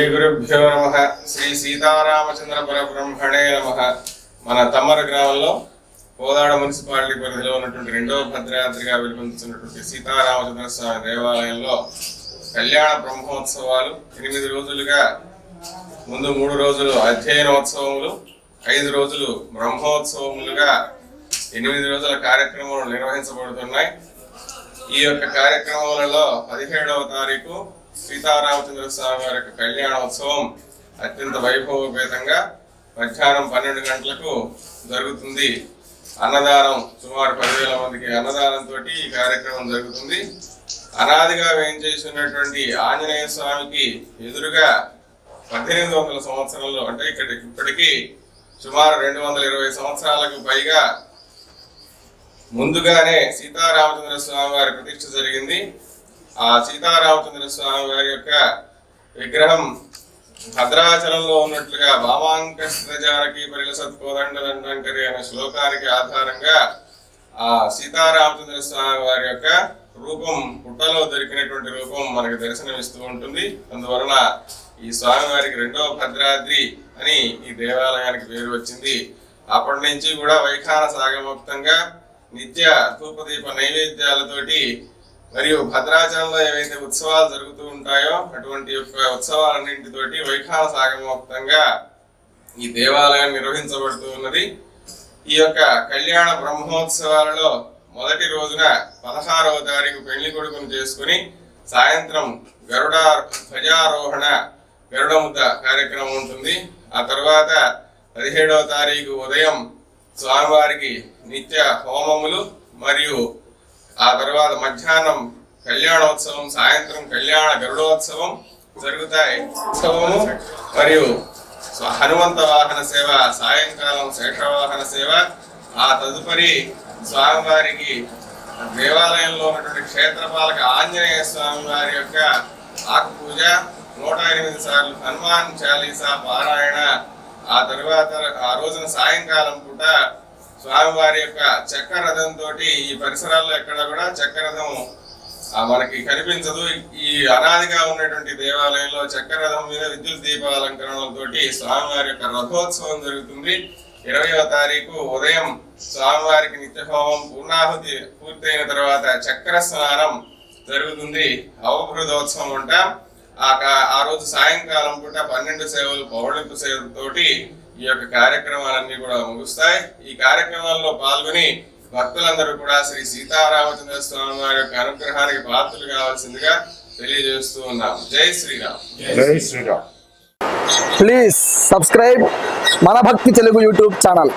శ్రీ గురుభ్యో నమ. శ్రీ సీతారామచంద్ర పరబ్రహ్మణే నమ. మన తమ్మర గ్రామంలో కోదాడ మున్సిపాలిటీ పరిధిలో ఉన్నటువంటి రెండవ భద్రయాత్రిగా వెలుపొందుతున్నటువంటి సీతారామచంద్ర స్వామి దేవాలయంలో కళ్యాణ బ్రహ్మోత్సవాలు ఎనిమిది రోజులుగా ముందు మూడు రోజులు అధ్యయనోత్సవములు ఐదు రోజులు బ్రహ్మోత్సవములుగా ఎనిమిది రోజుల కార్యక్రమాలు నిర్వహించబడుతున్నాయి. ఈ యొక్క కార్యక్రమాలలో పదిహేడవ తారీఖు సీతారామచంద్ర స్వామి వారి యొక్క కళ్యాణోత్సవం అత్యంత వైభవపేతంగా మధ్యాహ్నం పన్నెండు గంటలకు జరుగుతుంది. అన్నదానం సుమారు పదివేల మందికి అన్నదానంతో ఈ కార్యక్రమం జరుగుతుంది. అనాదిగా వేయించేసినటువంటి ఆంజనేయ స్వామికి ఎదురుగా పద్దెనిమిది వందల సంవత్సరంలో అంటే ఇక్కడ ఇప్పటికీ సుమారు రెండు వందల ఇరవై సంవత్సరాలకు పైగా ముందుగానే సీతారామచంద్ర స్వామి వారి ప్రతిష్ఠ జరిగింది. ఆ సీతారామచంద్ర స్వామి వారి యొక్క విగ్రహం భద్రాచలంలో ఉన్నట్లుగా వామాంక పరిల సత్కోదండదండంకరి అనే శ్లోకానికి ఆధారంగా ఆ సీతారామచంద్ర స్వామి వారి యొక్క రూపం పుట్టలో దొరికినటువంటి రూపం మనకు దర్శనమిస్తూ ఉంటుంది. అందువలన ఈ స్వామి వారికి రెండవ భద్రాద్రి అని ఈ దేవాలయానికి పేరు వచ్చింది. అప్పటి నుంచి కూడా వైఖాన సాగముక్తంగా నిత్య ధూపదీప నైవేద్యాలతోటి మరియు భద్రాచలంలో ఏవైతే ఉత్సవాలు జరుగుతూ ఉంటాయో అటువంటి యొక్క ఉత్సవాలన్నింటితోటి వైఖాన సాగమోక్తంగా ఈ దేవాలయం నిర్వహించబడుతూ ఉన్నది. ఈ యొక్క కళ్యాణ బ్రహ్మోత్సవాలలో మొదటి రోజున పదహారవ తారీఖు పెళ్ళి కొడుకును చేసుకుని సాయంత్రం గరుడ ధ్వజారోహణ గరుడముద్ద కార్యక్రమం ఉంటుంది. ఆ తర్వాత పదిహేడవ తారీఖు ఉదయం స్వామివారికి నిత్య హోమములు మరియు ఆ తర్వాత మధ్యాహ్నం కళ్యాణోత్సవం సాయంత్రం కళ్యాణ గరుడోత్సవం జరుగుతాయి. ఉత్సవము మరియు హనుమంత వాహన సేవ సాయంకాలం శేషవాహన సేవ. ఆ తదుపరి స్వామివారికి దేవాలయంలో ఉన్నటువంటి క్షేత్రపాలక ఆంజనేయ స్వామి వారి యొక్క ఆకు పూజ. నూట ఎనిమిది సార్లు హనుమాన్ చాలీసా పారాయణ. ఆ తరువాత ఆ రోజున సాయంకాలం పూట స్వామివారి యొక్క చక్ర రథంతో ఈ పరిసరాల్లో ఎక్కడ కూడా చక్ర రథం మనకి కనిపించదు. ఈ అనాదిగా ఉన్నటువంటి దేవాలయంలో చక్రరథం మీద విద్యుత్ దీపాలంకరణలతోటి స్వామివారి యొక్క రథోత్సవం జరుగుతుంది. ఇరవయవ తారీఖు ఉదయం స్వామివారికి నిత్యహోమం పూర్ణాహుతి పూర్తయిన తర్వాత చక్ర స్నానం జరుగుతుంది. అవభృతోత్సవం అంట. ఆ ఆ రోజు సాయంకాలం పూట పన్నెండు సేవలు పౌర్ణింపు సేవలతోటి ఈ యొక్క కార్యక్రమాలన్నీ కూడా ముగుస్తాయి. ఈ కార్యక్రమాల్లో పాల్గొని భక్తులందరూ కూడా శ్రీ సీతారామచంద్ర స్వామి వారి యొక్క అనుగ్రహానికి పాత్రలు కావాల్సిందిగా తెలియజేస్తూ ఉన్నాం. జై శ్రీరామ్. జై శ్రీరామ్. ప్లీజ్ సబ్స్క్రైబ్ మన భక్తి తెలుగు యూట్యూబ్ ఛానల్.